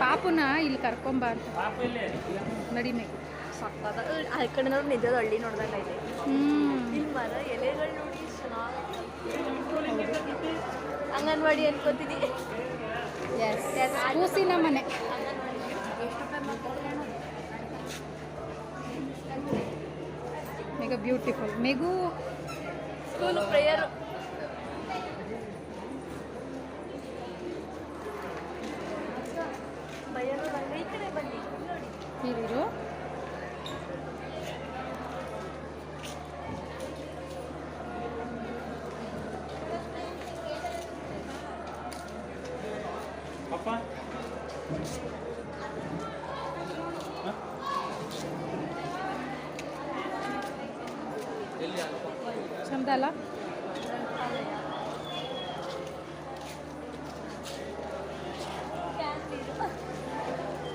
ಪಾಪುನ ಇಲ್ಲಿ ಕರ್ಕೊಂಬ ನಡಿಮೆ. ಸಕ್ಕತ್ತ ಆ ಕಡೆ ನೋಡಿ ನಿಜದ ಹಳ್ಳಿ ನೋಡ್ದಂಗೆ ಹ್ಮ್. ಇಲ್ಲಿ ಮರ ಎಲೆಗಳು ನೋಡಿ ಅಂಗನವಾಡಿ ಅನ್ಕೋತಿದ್ದಿ ಎಸ್ ಕೂಸಿನ ಮನೆ. ಮೇಗ ಬ್ಯೂಟಿಫುಲ್. ಮೇಗೂ ಸ್ಕೂಲ್ ಪ್ರೇಯರ್ ಬಯಲು ರಂಗ ಈ ಕಡೆ ಬನ್ನಿ ನೋಡಿ ಇರು ಪಾಪ ಚಂದ ಅಲ್ಲ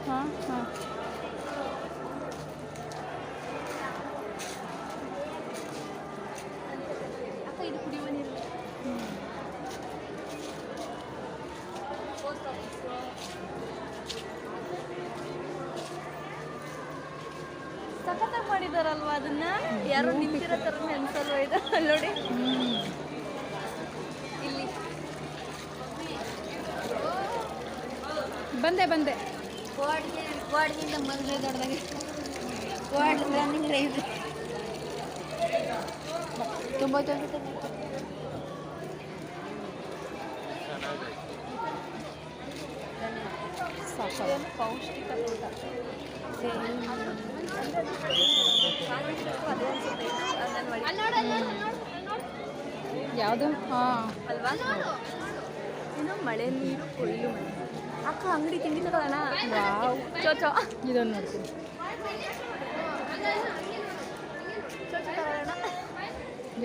ಹಾಂ ಹಾಂ ಅಕ್ಕ ಇದು ಕುಡಿಯುವ ನೀರು ಸಖತ್ತಾಗಿ ಮಾಡಿದಾರಲ್ವಾ ಅದನ್ನ? ಯಾರು ನಿಂತಿರೋ ತರ ಅನ್ಸಲ್ವಾ ಇದು? ನೋಡಿ. ಇಲ್ಲಿ. ಬಂದೆ ಬಂದೆ. ವಾರ್ಡ್ಗೆ ವಾರ್ಡ್ಗಿಂತ ಮೊದಲೇ ದೊಡ್ಡದಾಗಿ. ವಾರ್ಡ್ ರನ್ನಿಂಗ್ ರೈಸ್ ತುಂಬ ಸಾಕು. ಪೌಷ್ಟಿಕ ಊಟ. ಯಾವುದು? ಹಾಂ. ಅಲ್ವಾ ಇನ್ನು ಮಳೆ ನೀರು ಕೊಯ್ಲು ಮನೆ. ಅಕ್ಕ ಅಂಗಡಿ ತಿಂಡಿ ತಗೋಣ. ಚೋಚೋ ಇದನ್ನು ನೋಡ್ತೀನಿ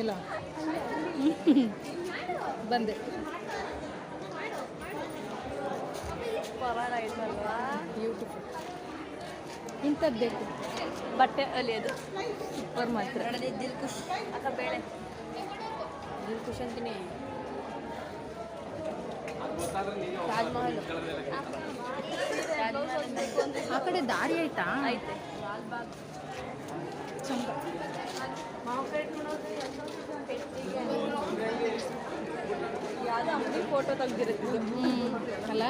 ಇಲ್ಲ. ಬಂದೆ. ಪವಾಡ ಆಯ್ತಲ್ವಾ ಬ್ಯೂಟಿಫುಲ್ ಇಂಥದ್ದು ಬೇಕು. ಬಟ್ಟೆ ಅಲ್ಲಿ ಅದು ಸೂಪರ್ ಮಾತ್ರ. ದಿಲ್ ಖುಷ್ ಅಕ್ಕ ಬೇಳೆ. ದಿಲ್ ಖುಷ್ ಅಂತೀನಿ. ತಾಜ್ಮಹಲ್. ಆ ಕಡೆ ದಾರಿ ಆಯ್ತಾ? ಐತೆ ಚಂದ. ಯಾವ್ದೋ ಅಂಗಡಿ ಫೋಟೋ ತೆಗ್ದಿರುತ್ತೆ. ಅಲ್ಲ?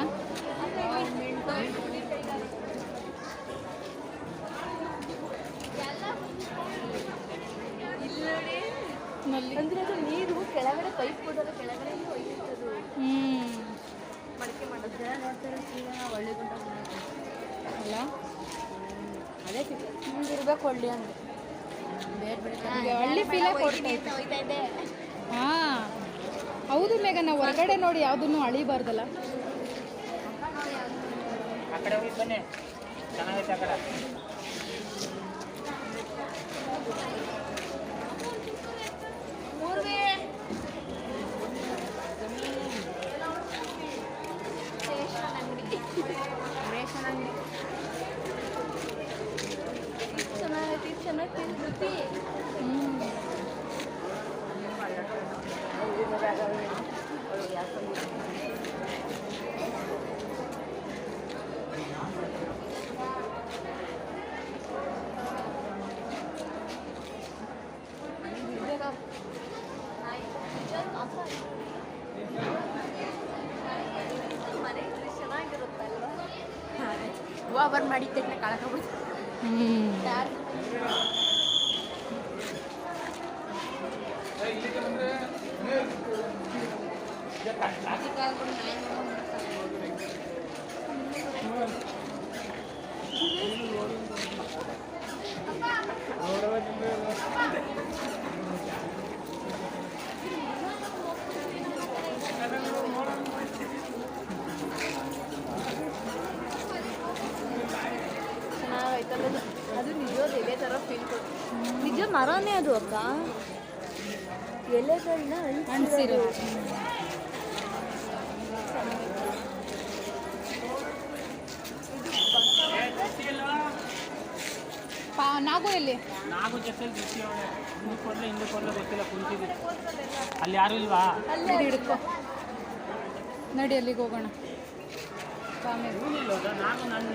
ಅಲ್ಲ? ಅದೇ ಒಳ್ಳೆ ಅಂದ್ರೆ. ಫೀಲೇ ಕೊಡ್ತೈತೆ ಹಾಂ ಹೌದು ಮೇಘ ನಾವು ಹೊರಗಡೆ ನೋಡಿ ಯಾವುದನ್ನು ಅಳಿಬಾರ್ದಲ್ಲ. ಆ ಕಡೆ ಹೋಗಿ ಬನ್ನಿ. ಚೆನ್ನಾಗೈತೆ ಆ ಕಡೆ. ಮನೆ ಇದ್ರೆ ಚೆನ್ನಾಗಿರುತ್ತಲ್ವಾ ಹೂವು ಅದು. ನಿಜವಾದ ಎಲೆ ಥರ ಫೀಲ್ ನಿಜ ಮರನೇ ಅದು ಅಕ್ಕ ಎಲೆಗಳನ್ನ ಅಣಿಸಿರೋ ನಾಗು ಎಲ್ಲಿ ನಾಗು ಜೊತೆಲಿ ಬಿಸಿ ಅವಳೆ ಹಿಂದಕ್ಕೆ ಕೊಡ್ಲೆ ಹಿಂದಕ್ಕೆ ಕೊಡ್ಲೆ ಗೊತ್ತಿಲ್ಲ ಕುಂತಿದ್ದೆ ಅಲ್ಲಿ ಯಾರು ಇಲ್ವಾ? ಅಲ್ಲಿ ಹಿಡ್ಕೊ ನಡಿ ಅಲ್ಲಿಗೆ ಹೋಗೋಣ. ನಮ್ಮ ಇಲ್ಲೋದ ನಾನು ನನ್ನ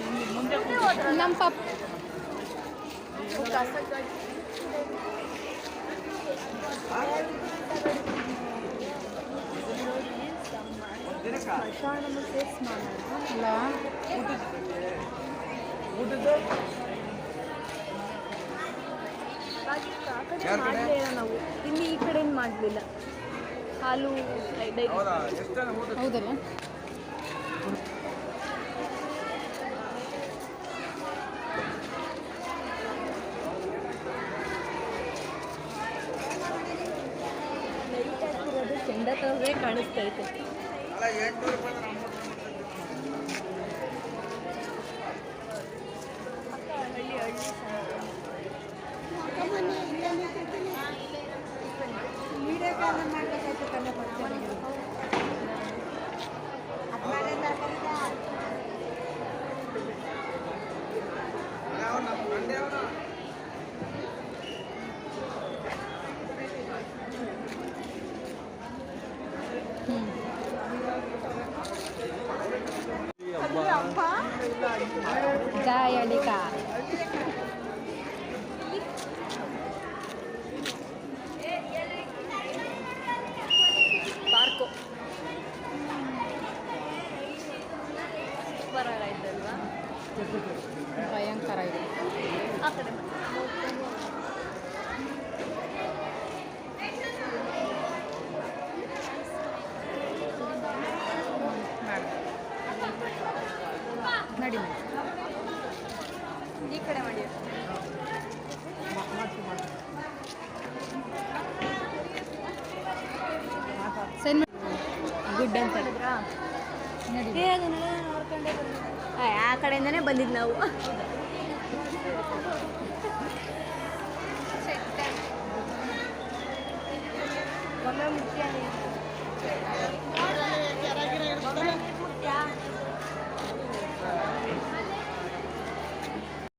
ನಮ್ಮ ಪಪ್ ನಾವು. ಇಲ್ಲಿ ಈ ಕಡೆ ಮಾಡಲಿಲ್ಲ. ಹಾಲು ಡೈರಿ ಹೌದಲ್ಲ? ಚೆಂದ ಥರವೇ ಕಾಣಿಸ್ತೈತೆ ಹಳ್ಳಿ ಹಳ್ಳಿ ಜಾಯಳಿಕ ಪಾರ್ಕು ಸೂಪರ್ ಆಗೈತಲ್ವಾ ಭಯಂಕರ ಇದೆ ಆ ಕಡೆ ಬನ್ನಿ. ನಡಿ ಈ ಕಡೆ ಮಾಡಿ. ಗುಡ್ ಅಂತ. ಹೇಳಿದ್ರಾ. ಆ, ಆ ಕಡೆಯಿಂದನೇ ಬಂದಿದ್ದು ನಾವು. ಒಮ್ಮೆ ಮುಖ್ಯ